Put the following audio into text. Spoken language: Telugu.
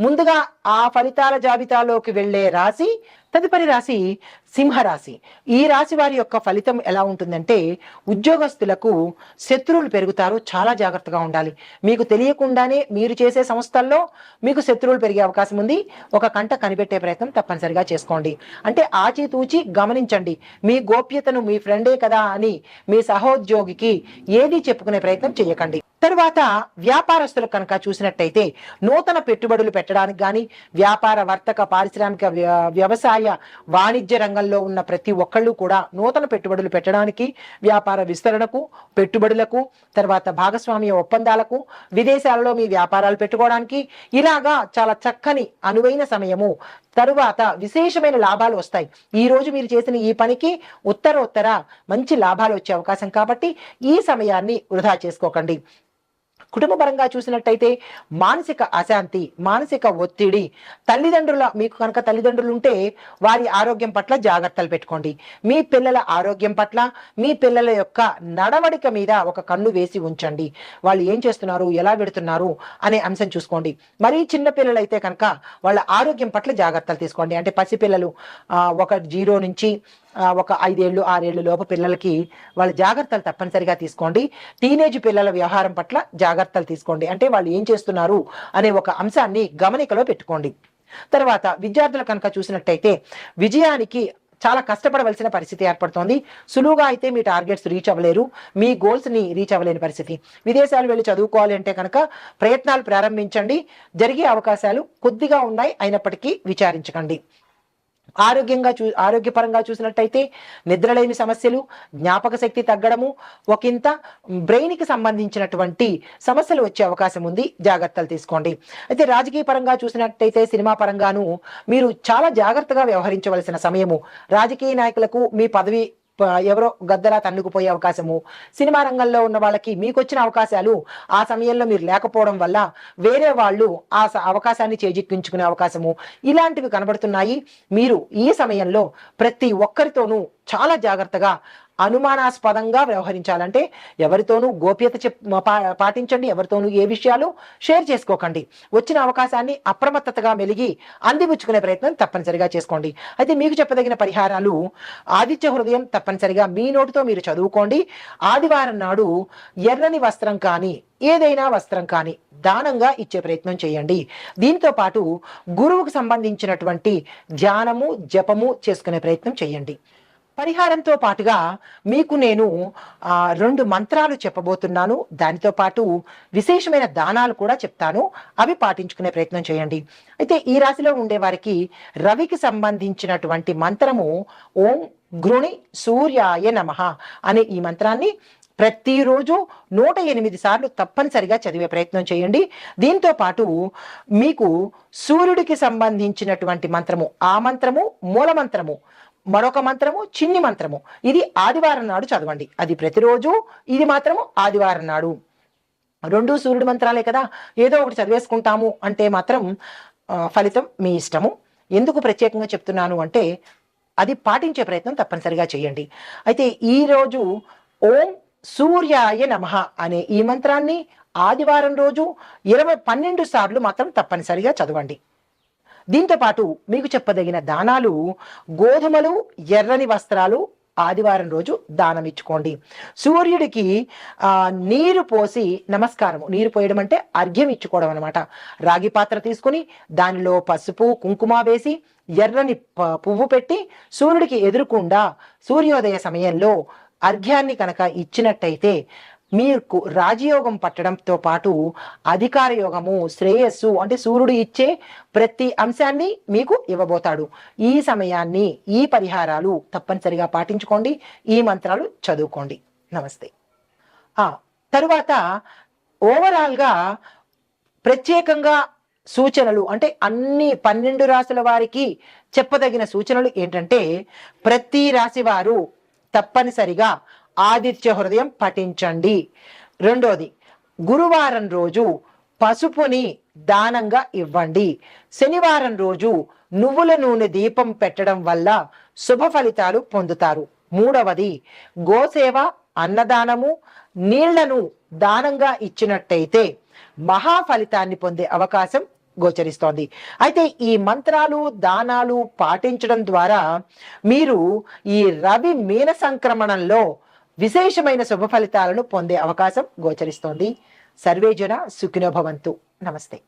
ముందుగా ఆ ఫలితాల జాబితాలోకి వెళ్ళే రాశి తదుపరి రాశి సింహరాశి. ఈ రాశి వారి యొక్క ఫలితం ఎలా ఉంటుందంటే ఉద్యోగస్తులకు శత్రువులు పెరుగుతారు చాలా జాగ్రత్తగా ఉండాలి. మీకు తెలియకుండానే మీరు చేసే సంస్థల్లో మీకు శత్రువులు పెరిగే అవకాశం ఉంది. ఒక కంట కనిపెట్టే ప్రయత్నం తప్పనిసరిగా చేసుకోండి. అంటే ఆచితూచి గమనించండి. మీ గోప్యతను మీ ఫ్రెండే కదా అని మీ సహోద్యోగికి ఏది చెప్పుకునే ప్రయత్నం చేయకండి. తరువాత వ్యాపారస్తులు కనుక చూసినట్టయితే నూతన పెట్టుబడులు పెట్టడానికి కానీ వ్యాపార వర్తక పారిశ్రామిక వ్య- వ్యవసాయ వాణిజ్య రంగంలో ఉన్న ప్రతి ఒక్కళ్ళు కూడా నూతన పెట్టుబడులు పెట్టడానికి వ్యాపార విస్తరణకు పెట్టుబడులకు తర్వాత భాగస్వామ్య ఒప్పందాలకు విదేశాలలో మీ వ్యాపారాలు పెట్టుకోవడానికి ఇలాగా చాలా చక్కని అనువైన సమయము తరువాత విశేషమైన లాభాలు వస్తాయి. ఈ రోజు మీరు చేసిన ఈ పనికి ఉత్తరోత్తర మంచి లాభాలు వచ్చే అవకాశం కాబట్టి ఈ సమయాన్ని వృధా చేసుకోకండి. కుటుంబపరంగా చూసినట్టయితే మానసిక అశాంతి మానసిక ఒత్తిడి తల్లిదండ్రుల మీకు కనుక తల్లిదండ్రులు ఉంటే వారి ఆరోగ్యం పట్ల జాగ్రత్తలు పెట్టుకోండి. మీ పిల్లల ఆరోగ్యం పట్ల మీ పిల్లల యొక్క నడవడిక మీద ఒక కన్ను వేసి ఉంచండి. వాళ్ళు ఏం చేస్తున్నారు ఎలా పెడుతున్నారు అనే అంశం చూసుకోండి. మరీ చిన్న అయితే కనుక వాళ్ళ ఆరోగ్యం పట్ల జాగ్రత్తలు తీసుకోండి. అంటే పసిపిల్లలు ఒక జీరో నుంచి ఒక ఐదేళ్ళు ఆరేళ్ళు లోపు పిల్లలకి వాళ్ళ జాగ్రత్తలు తప్పనిసరిగా తీసుకోండి. టీనేజ్ పిల్లల వ్యవహారం పట్ల జాగ్రత్తలు తీసుకోండి. అంటే వాళ్ళు ఏం చేస్తున్నారు అనే ఒక అంశాన్ని గమనికలో పెట్టుకోండి. తర్వాత విద్యార్థులు కనుక చూసినట్టయితే విజయానికి చాలా కష్టపడవలసిన పరిస్థితి ఏర్పడుతోంది. సులువుగా అయితే మీ టార్గెట్స్ రీచ్ అవ్వలేరు. మీ గోల్స్ని రీచ్ అవ్వలేని పరిస్థితి. విదేశాలు వెళ్ళి చదువుకోవాలి అంటే కనుక ప్రయత్నాలు ప్రారంభించండి. జరిగే అవకాశాలు కొద్దిగా ఉన్నాయి. అయినప్పటికీ విచారించకండి. ఆరోగ్యంగా చూ ఆరోగ్యపరంగా చూసినట్టయితే నిద్రలేని సమస్యలు జ్ఞాపక శక్తి తగ్గడము ఒకంత బ్రెయిన్కి సంబంధించినటువంటి సమస్యలు వచ్చే అవకాశం ఉంది. జాగ్రత్తలు తీసుకోండి. అయితే రాజకీయ పరంగా చూసినట్టయితే సినిమా పరంగాను మీరు చాలా జాగ్రత్తగా వ్యవహరించవలసిన సమయము. రాజకీయ నాయకులకు మీ పదవి ఎవరో గద్దలా తన్నుకుపోయే అవకాశము. సినిమా రంగంలో ఉన్న వాళ్ళకి మీకు వచ్చిన అవకాశాలు ఆ సమయంలో మీరు లేకపోవడం వల్ల వేరే వాళ్ళు ఆ స- అవకాశాన్ని చేజిక్కించుకునే అవకాశము ఇలాంటివి కనబడుతున్నాయి. మీరు ఈ సమయంలో ప్రతి ఒక్కరితోనూ చాలా జాగ్రత్తగా అనుమానాస్పదంగా వ్యవహరించాలంటే ఎవరితోనూ గోప్యత చెప్ పా- పాటించండి ఎవరితోనూ ఏ విషయాలు షేర్ చేసుకోకండి. వచ్చిన అవకాశాన్ని అప్రమత్తతగా మెలిగి అందిపుచ్చుకునే ప్రయత్నం తప్పనిసరిగా చేసుకోండి. అయితే మీకు చెప్పదగిన పరిహారాలు ఆదిత్య హృదయం తప్పనిసరిగా మీ నోటితో మీరు చదువుకోండి. ఆదివారం నాడు ఎర్రని వస్త్రం కానీ ఏదైనా వస్త్రం కానీ దానంగా ఇచ్చే ప్రయత్నం చేయండి. దీంతో పాటు గురువుకు సంబంధించినటువంటి ధ్యానము జపము చేసుకునే ప్రయత్నం చేయండి. పరిహారంతో పాటుగా మీకు నేను ఆ, రెండు మంత్రాలు చెప్పబోతున్నాను. దానితో పాటు విశేషమైన దానాలు కూడా చెప్తాను. అవి పాటించుకునే ప్రయత్నం చేయండి. అయితే ఈ రాశిలో ఉండే వారికి రవికి సంబంధించినటువంటి మంత్రము ఓం గృణి సూర్యాయ నమః అనే ఈ మంత్రాన్ని ప్రతిరోజు నూట ఎనిమిది సార్లు తప్పనిసరిగా చదివే ప్రయత్నం చేయండి. దీంతో పాటు మీకు సూర్యుడికి సంబంధించినటువంటి మంత్రము ఆ మంత్రము మూల మంత్రము మరొక మంత్రము చిన్ని మంత్రము. ఇది ఆదివారం నాడు చదవండి. అది ప్రతిరోజు ఇది మాత్రము ఆదివారం నాడు. రెండు సూర్యుడు మంత్రాలే కదా. ఏదో ఒకటి చదివేసుకుంటాము అంటే మాత్రం ఫలితం మీ ఇష్టము. ఎందుకు ప్రత్యేకంగా చెప్తున్నాను అంటే అది పాటించే ప్రయత్నం తప్పనిసరిగా చేయండి. అయితే ఈరోజు ఓం సూర్యాయ నమః అనే ఈ మంత్రాన్ని ఆదివారం రోజు ఇరవై పన్నెండు సార్లు మాత్రం తప్పనిసరిగా చదవండి. దీంతో పాటు మీకు చెప్పదగిన దానాలు గోధుమలు ఎర్రని వస్త్రాలు ఆదివారం రోజు దానం ఇచ్చుకోండి. సూర్యుడికి నీరు పోసి నమస్కారము. నీరు పోయడం అంటే అర్ఘ్యం ఇచ్చుకోవడం అనమాట రాగి పాత్ర తీసుకుని దానిలో పసుపు కుంకుమ వేసి ఎర్రని పువ్వు పెట్టి సూర్యుడికి ఎదురుకుండా సూర్యోదయ సమయంలో అర్ఘ్యాన్ని కనుక ఇచ్చినట్టయితే మీకు రాజయోగం పట్టడంతో పాటు అధికార యోగము శ్రేయస్సు అంటే సూర్యుడు ఇచ్చే ప్రతి అంశాన్ని మీకు ఇవ్వబోతాడు. ఈ సమయాన్ని ఈ పరిహారాలు తప్పనిసరిగా పాటించుకోండి. ఈ మంత్రాలు చదువుకోండి. నమస్తే. ఆ తరువాత ఓవరాల్గా ప్రత్యేకంగా సూచనలు అంటే అన్ని పన్నెండు రాశుల వారికి చెప్పదగిన సూచనలు ఏంటంటే ప్రతి రాశి వారు తప్పనిసరిగా ఆదిత్య హృదయం పఠించండి. రెండోది గురువారం రోజు పసుపుని దానంగా ఇవ్వండి. శనివారం రోజు నువ్వుల నూనె దీపం పెట్టడం వల్ల శుభ ఫలితాలు పొందుతారు. మూడవది గోసేవ అన్నదానము నీళ్ళను దానంగా ఇచ్చినట్టయితే మహా ఫలితాన్ని పొందే అవకాశం గోచరిస్తోంది. అయితే ఈ మంత్రాలు దానాలు పాటించడం ద్వారా మీరు ఈ రవి మీన సంక్రమణంలో విశేషమైన శుభ ఫలితాలను పొందే అవకాశం గోచరిస్తోంది. సర్వేజన సుఖినోభవంతు నమస్తే.